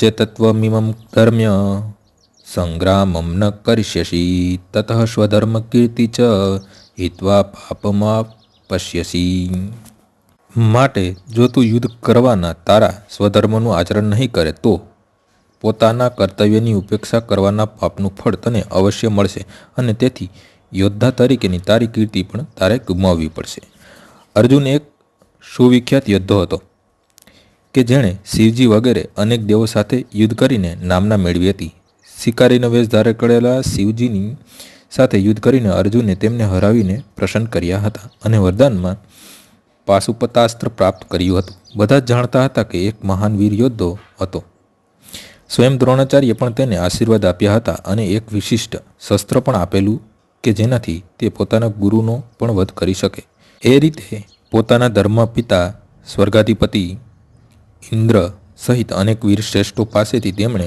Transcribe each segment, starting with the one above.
ચેતત્વમિમં ધર્મ્ય સંગ્રામમ ન કરિષ્યસી તતઃ સ્વધર્મકીર્તિ ચ હિત્વા પાપમાં પશ્યસી માટે જો તું યુદ્ધ કરવાના તારા સ્વધર્મનું આચરણ નહીં કરે, તો પોતાના કર્તવ્યની ઉપેક્ષા કરવાના પાપનું ફળ તને અવશ્ય મળશે અને તેથી યોદ્ધા તરીકેની તારી કીર્તિ પણ તારે ગુમાવવી પડશે. અર્જુન એક સુવિખ્યાત યોદ્ધો હતો. કે જેણે શિવજી વગેરે અનેક દેવો સાથે યુદ્ધ કરીને નામના મેળવી હતી. શિકારીનો વેશ ધારે કરેલા શિવજીની સાથે યુદ્ધ કરીને અર્જુને તેમને હરાવીને પ્રસન્ન કર્યા હતા અને વરદાનમાં પાશુપતાસ્ત્ર પ્રાપ્ત કર્યું હતું. બધા જ જાણતા હતા કે એક મહાન વીર યોદ્ધો હતો. સ્વયં દ્રોણાચાર્ય પણ તેને આશીર્વાદ આપ્યા હતા અને એક વિશિષ્ટ શસ્ત્ર પણ આપેલું કે જેનાથી તે પોતાના ગુરુનો પણ વધ કરી શકે. એ રીતે પોતાના ધર્મ પિતા સ્વર્ગાધિપતિ ઇન્દ્ર સહિત અનેક વીર શ્રેષ્ઠો પાસેથી તેમણે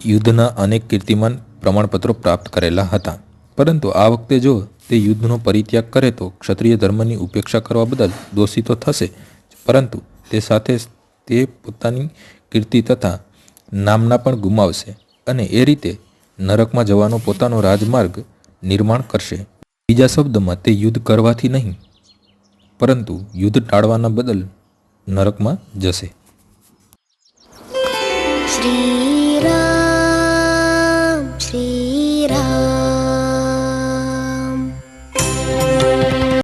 યુદ્ધના અનેક કીર્તિમાન પ્રમાણપત્રો પ્રાપ્ત કરેલા હતા. પરંતુ આ વખતે જો તે યુદ્ધનો પરિત્યાગ કરે તો ક્ષત્રિય ધર્મની ઉપેક્ષા કરવા બદલ દોષી તો થશે પરંતુ તે સાથે તે પોતાની કીર્તિ તથા નામના પણ ગુમાવશે અને એ રીતે નરકમાં જવાનો પોતાનો રાજમાર્ગ નિર્માણ કરશે. બીજા શબ્દમાં, તે યુદ્ધ કરવાથી નહીં, પરંતુ યુદ્ધ ટાળવાના બદલ નરકમાં જશે. શ્રી